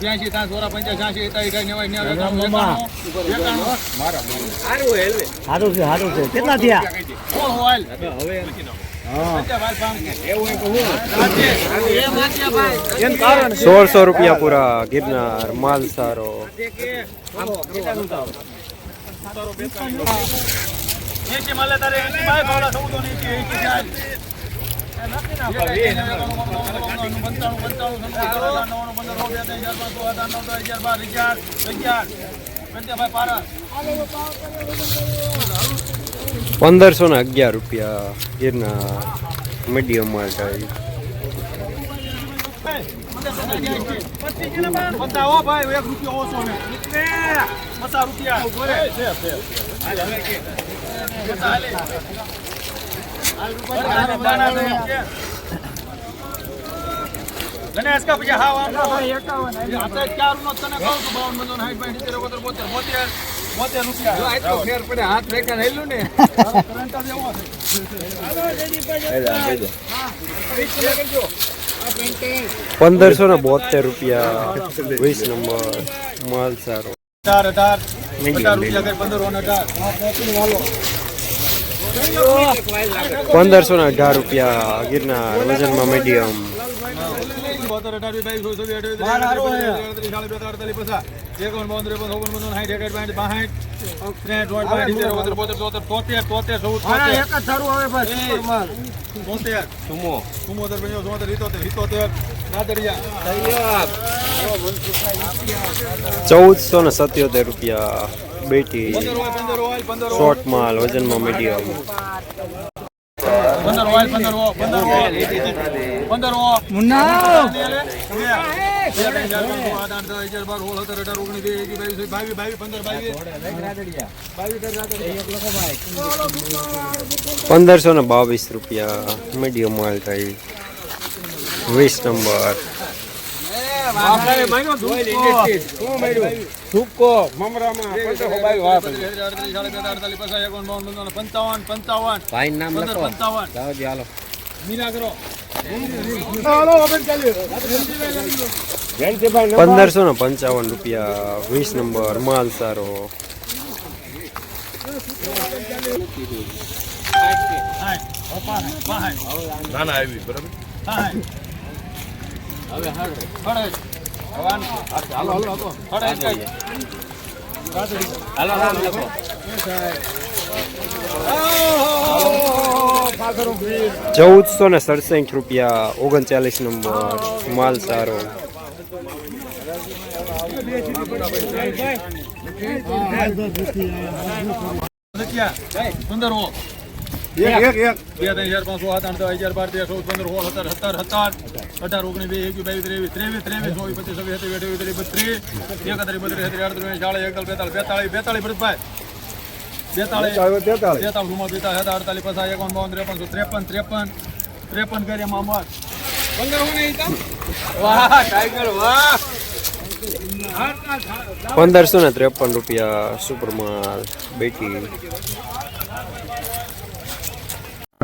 ત્યાંશી ત્યાં સોરા પંચાસ છ્યાસી એકાવી નેવાય નેવાય સારું છે સારું છે. કેટલા થયા? સોળસો રૂપિયા પૂરા ગિરનાર માલ સારો પંચાણું બે, પાંચ, નવ, દસ, અગિયાર, બાર, અગિયાર, અગિયાર. પંચાભાઈ પારા. પંદરસો ને અગિયાર રૂપિયા ગીરના મીડિયમ માટે ટાઈપ ભાઈ, એક રૂપિયો ઓછો ને. પચાસ રૂપિયા. હાલ રૂપિયા દે છે. ગણેશ કા પછી હા વાંધો આપણે નો તને કહું છું રૂપિયા. જો આટલો ફેર પડે હાથ રેખા હેલું ને કરંટ જ એવો છે પંદરસો ને બોતેર રૂપિયા વીસ નંબર માલ સારો. અઢાર અઢાર. રૂપિયા પંદર અઢાર. પંદરસો ને અઢાર રૂપિયા ગિરનાર વજનમાં મીડિયમ બોતેર અઢાર વીસ બાવીસ ચોવીસ ચોવીસ અઠાવીસ પચાસ. એકાવન બાવન ત્રેપન સાઠ બાસઠ ત્રેસઠ ઓગણત્રીસ બોતેર તોતેર તોતેર ચૌદ એક જ બસ તોતેર ચુમ્મોતેર ચોતેર સિત્તોતેર સિત્તોતેર. ચૌદસો ને સત્યોતેર રૂપિયા બેટી. પંદર પંદર પંદર શોર્ટ માલ વજનમાં મીડિયમ પંદર હોય પંદર હોય પંદર હોય પંદર હોય મુન્ના પંદરસો ને બાવીસ રૂપિયા મીડિયમ માલ ટાઈપ વીસ નંબર સુકો મમરામાં પંદરસો બાવી વાત પંચાવન પંચાવન ભાઈ નામ પંદર પંચાવન. જાવજી હાલો. મીના કરો પંદરસો ને પંચાવન રૂપિયા વીસ નંબર માલ સારો. નાના આવી બરાબર? હવે હાલો ચૌદસો ને સડસઠ રૂપિયા ઓગણચાલીસ નંબર માલ સારો. સુંદર એક એક. એક બે ત્રણ ચાર પાંચ સાત આઠ હજાર બાર તેર ચૌદ પંદર સોળ સત્તર સત્તર સત્તર અઢાર ઓગણીસ બે એકવીસ બાવીસ ત્રેવીસ ત્રેવીસ ત્રેવીસ ચોવીસ પચીસ છવ્વીસ સત્યાવીસ ત્રીસ બત્રીસ એકત્રીસ બત્રીસ ત્રીસ અડત્રીસ ચાલીસ એકતાલીસ બેતાલીસ બેતાલીસ બેતાલીસ ભરતભાઈ બેતાલીસ. તેતાલીસ તેતાલીસ રૂમા બેતા હતા અડતાલીસ પચાસ એકાવન બાવન ત્રેપન ત્રેપન ત્રેપન ત્રેપન કરીએ મામા. પંદર વાહ ટાઈગર વાહ. પંદરસો ને ત્રેપન રૂપિયા સુપર માલ બેટી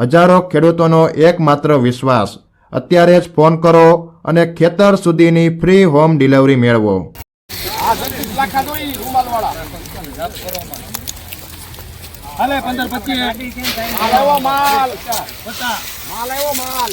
હજારો ખેડૂતોનો એકમાત્ર વિશ્વાસ. અત્યારે જ ફોન કરો અને ખેતર સુધીની ફ્રી હોમ ડિલિવરી મેળવો. પંદર પચીસ. માલ માલ. માલ.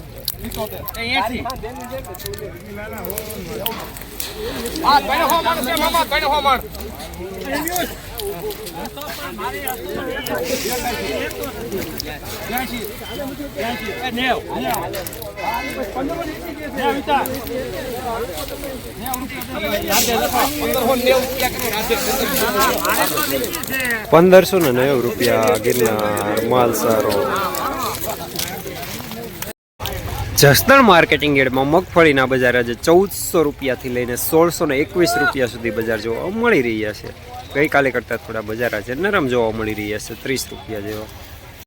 પંદરસો ને નેવું રૂપિયા ગિરનાર માલ સારો જસદણ માર્કેટિંગ યાર્ડમાં મગફળીના બજાર આજે ચૌદસો રૂપિયાથી લઈને સોળસો ને એકવીસ રૂપિયા સુધી બજાર જોવા મળી રહ્યા છે. ગઈકાલે કરતાં થોડા બજાર આજે નરમ જોવા મળી રહ્યા છે, ત્રીસ રૂપિયા જેવા.